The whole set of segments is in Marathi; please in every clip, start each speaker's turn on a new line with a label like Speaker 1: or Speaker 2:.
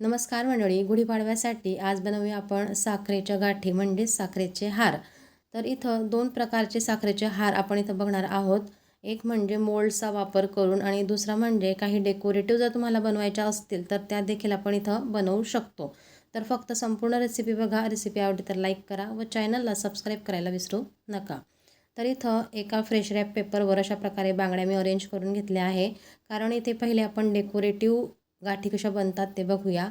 Speaker 1: नमस्कार मंडळी गुढीपाडव्यासाठी आज बनवूया आपण साखरेच्या गाठी म्हणजेच साखरेचे हार. तर इथं दोन प्रकारचे साखरेचे हार आपण इथं बघणार आहोत. एक म्हणजे मोल्डचा वापर करून आणि दुसरा म्हणजे काही डेकोरेटिव्ह जर तुम्हाला बनवायच्या असतील तर त्या देखील आपण इथं बनवू शकतो. तर फक्त संपूर्ण रेसिपी बघा. रेसिपी आवडली तर लाईक करा व चॅनलला सबस्क्राईब करायला विसरू नका. तर इथं एका फ्रेश रॅप पेपरवर अशा प्रकारे बांगड्या मी अरेंज करून घेतल्या आहे. कारण इथे पहिले आपण डेकोरेटिव्ह गाठी कशा बनतात ते बघूया.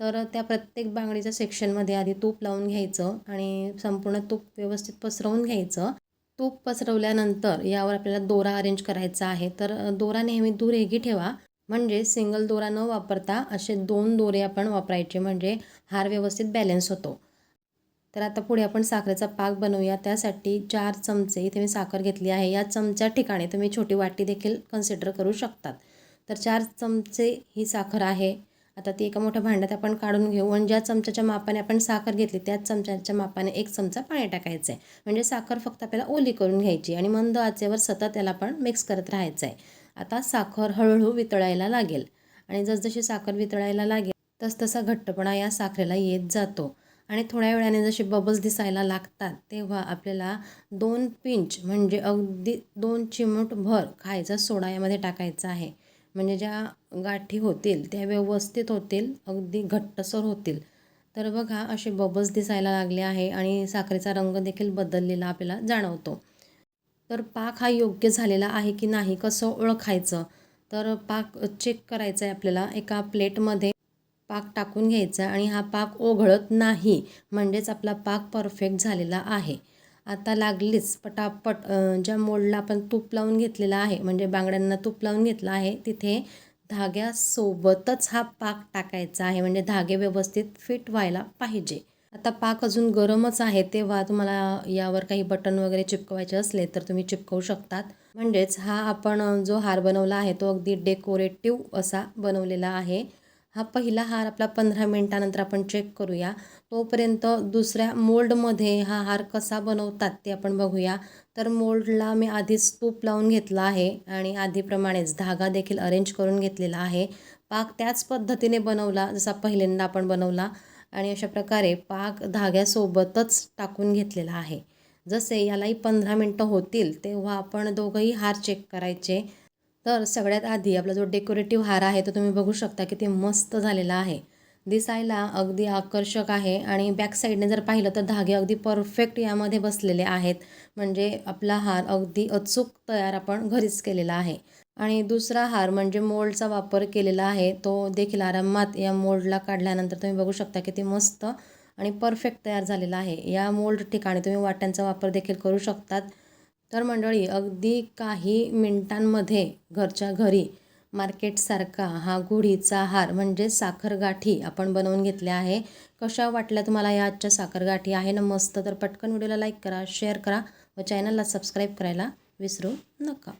Speaker 1: तर त्या प्रत्येक बांगडीच्या सेक्शनमध्ये आधी तूप लावून घ्यायचं आणि संपूर्ण तूप व्यवस्थित पसरवून घ्यायचं. तूप पसरवल्यानंतर यावर आपल्याला दोरा अरेंज करायचा आहे. तर दोरा नेहमी दुरेगी ठेवा. म्हणजे सिंगल दोरा न वापरता असे दोन दोरे आपण वापरायचे. म्हणजे हार व्यवस्थित बॅलन्स होतो. तर आता पुढे आपण साखरेचा पाक बनवूया. त्यासाठी चार चमचे इथे मी साखर घेतली आहे. या चमच्या ठिकाणी तुम्ही छोटी वाटी देखील कन्सिडर करू शकतात. तर चार चमचे ही साखर आहे. आता ती एका मोठ्या भांड्यात आपण काढून घेऊ आणि ज्या चमच्याच्या मापाने आपण साखर घेतली त्याच चमच्याच्या मापाने एक चमचा पाणी टाकायचं आहे म्हणजे साखर फक्त आपल्याला ओली करून घ्यायची आणि मंद आचेवर सतत त्याला आपण मिक्स करत राहायचं आहे आता साखर हळूहळू वितळायला लागेल आणि जसजशी साखर वितळायला लागेल तसतसा घट्टपणा या साखरेला येत जातो. आणि थोड्या वेळाने जसे बबल्स दिसायला लागतात तेव्हा आपल्याला दोन पिंच म्हणजे अगदी दोन चिमूट भर खायचा सोडा यामध्ये टाकायचा आहे. म्हणजे ज्या गाठी होतील त्या व्यवस्थित होतील अगदी घट्टसर होतील. तर बघा असे बबल्स दिसायला लागले आहे आणि साखरेचा रंग देखील बदललेला आपल्याला जाणवतो. तर पाक हा योग्य झालेला आहे की नाही कसं ओळखायचं? तर पाक चेक करायचा आहे आपल्याला. एका प्लेटमध्ये पाक टाकून घ्यायचा आणि हा पाक ओघळत नाही. म्हणजेच आपला पाक परफेक्ट झालेला आहे. आता लागलीच पटापट ज्या मोडला आपण तूप लावून घेतलेला आहे म्हणजे बांगड्यांना तूप लावून घेतला आहे तिथे धाग्यासोबतच हा पाक टाकायचा आहे म्हणजे धागे व्यवस्थित फिट व्हायला पाहिजे. आता पाक अजून गरमच आहे तेव्हा तुम्हाला यावर काही बटन वगैरे चिपकवायचे असले तर तुम्ही चिपकवू शकतात. म्हणजेच हा आपण जो हार बनवला आहे तो अगदी डेकोरेटिव्ह असा बनवलेला आहे. हा पहिला हार आपला पंधरा मिनटानंतर आपण चेक करूया. तोपर्यंत दुसऱ्या मोल्डमध्ये हा हार कसा बनवतात ते आपण बघूया. तर मोल्डला मी आधीच तूप लावून घेतला आहे आणि आधीप्रमाणेच धागा देखील अरेंज करून घेतलेला आहे. पाक त्याच पद्धतीने बनवला जसा पहिल्यांदा आपण बनवला आणि अशा प्रकारे पाक धाग्यासोबतच टाकून घेतलेला आहे. जसे यालाही पंधरा मिनटं होतील तेव्हा आपण दोघंही हार चेक करायचे. तर सगळ्यात आधी आपला जो डेकोरेटिव्ह हार आहे तो तुम्ही बघू शकता किती मस्त झालेला आहे. दिसायला अगदी आकर्षक आहे आणि बॅक साईडने जर पाहिलं तर धागे अगदी परफेक्ट यामध्ये बसलेले आहेत. म्हणजे आपला हार अगदी अचूक तयार आपण घरीच केलेला आहे. आणि दुसरा हार म्हणजे मोल्डचा वापर केलेला आहे तो देखील आरामात या मोल्डला काढल्यानंतर तुम्ही बघू शकता किती मस्त आणि परफेक्ट तयार झालेला आहे. या मोल्ड ठिकाणी तुम्ही वाट्यांचा वापर देखील करू शकतात. तर मंडळी अगदी काही मिनटांमध्ये घरच्या घरी मार्केटसारखा हा गुढीचा हार म्हणजे साखरगाठी आपण बनवून घेतल्या आहे. कशा वाटल्या तुम्हाला या आजच्या साखरगाठी? आहे ना मस्त? तर पटकन व्हिडिओला लाईक करा शेअर करा व चॅनलला सबस्क्राईब करायला विसरू नका.